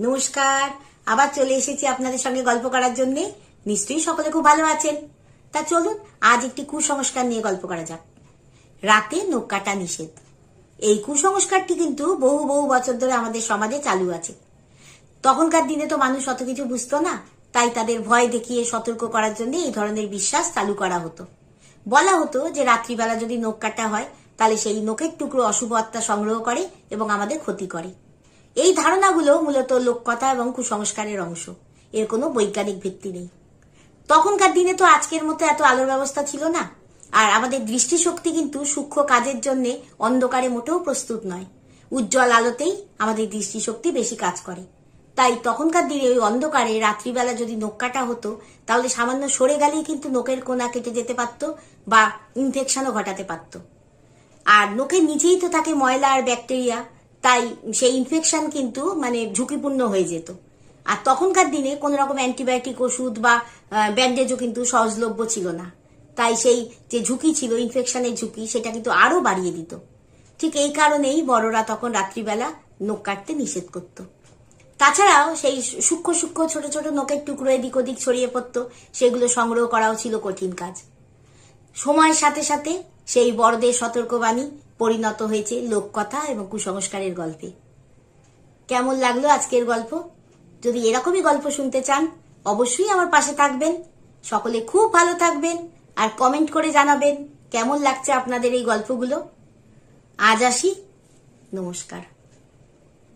নমস্কার, আবার চলে এসেছি আপনাদের সঙ্গে গল্প করার জন্য। নিশ্চয়ই সকলে খুব ভালো আছেন। তা চলুন, আজ একটি কুসংস্কার নিয়ে গল্প করা যাক। রাতে নখ কাটা নিষেধ। এই কুসংস্কারটি কিন্তু বহু বহু বছর ধরে আমাদের সমাজে চালু আছে। তখনকার দিনে তো মানুষ অত কিছু বুঝতো না, তাই তাদের ভয় দেখিয়ে সতর্ক করার জন্য এই ধরনের বিশ্বাস চালু করা হতো। বলা হতো যে, রাত্রিবেলা যদি নখ কাটা হয়, তাহলে সেই নখের টুকরো অশুভ আত্মা সংগ্রহ করে এবং আমাদের ক্ষতি করে। এই ধারণাগুলো মূলত লোককথা এবং কুসংস্কারের অংশ। এর কোনো বৈজ্ঞানিক ভিত্তি নেই। তখনকার দিনে তো আজকের মতো এত আলোর ব্যবস্থা ছিল না। আর আমাদের দৃষ্টিশক্তি কিন্তু সূক্ষ্ম কাজের জন্য অন্ধকারে মোটেও প্রস্তুত নয়। উজ্জ্বল আলোতেই আমাদের দৃষ্টিশক্তি বেশি কাজ করে। তাই তখনকার দিনে ওই অন্ধকারে রাত্রিবেলা যদি নখ কাটা হতো, তাহলে সামান্য সরে গেলেই কিন্তু নখের কোনা কেটে যেতে পারত বা ইনফেকশনও ঘটাতে পারত। আর নখের নিচেই তো থাকে ময়লা আর ব্যাকটেরিয়া। তাই সেই ইনফেকশন কিন্তু মানে ঝুঁকিপূর্ণ হয়ে যেত। আর তখনকার দিনে কোনো রকম অ্যান্টিবায়োটিক ওষুধ বা ব্যান্ডেজও কিন্তু সহজলভ্য ছিল না। তাই সেই যে ঝুঁকি ছিল ইনফেকশনের ঝুঁকি, সেটা কিন্তু আরও বাড়িয়ে দিত। ঠিক এই কারণেই বড়রা তখন রাত্রিবেলা নখ কাটতে নিষেধ করত। তাছাড়াও সেই সূক্ষ্ম সূক্ষ্ম ছোট ছোট নখের টুকরো এদিক ওদিক ছড়িয়ে পড়তো, সেগুলো সংগ্রহ করাও ছিল কঠিন কাজ। সময়ের সাথে সাথে সেই বড়দের সতর্কবাণী পরিণত হয়েছে লোককথা এবং কুসংস্কারের গল্পে। কেমন লাগল আজকের গল্প? যদি এরকমই গল্প শুনতে চান, অবশ্যই আমার পাশে থাকবেন। সকলে খুব ভালো থাকবেন আর কমেন্ট করে জানাবেন কেমন লাগছে আপনাদের এই গল্পগুলো। আজ আসি। নমস্কার।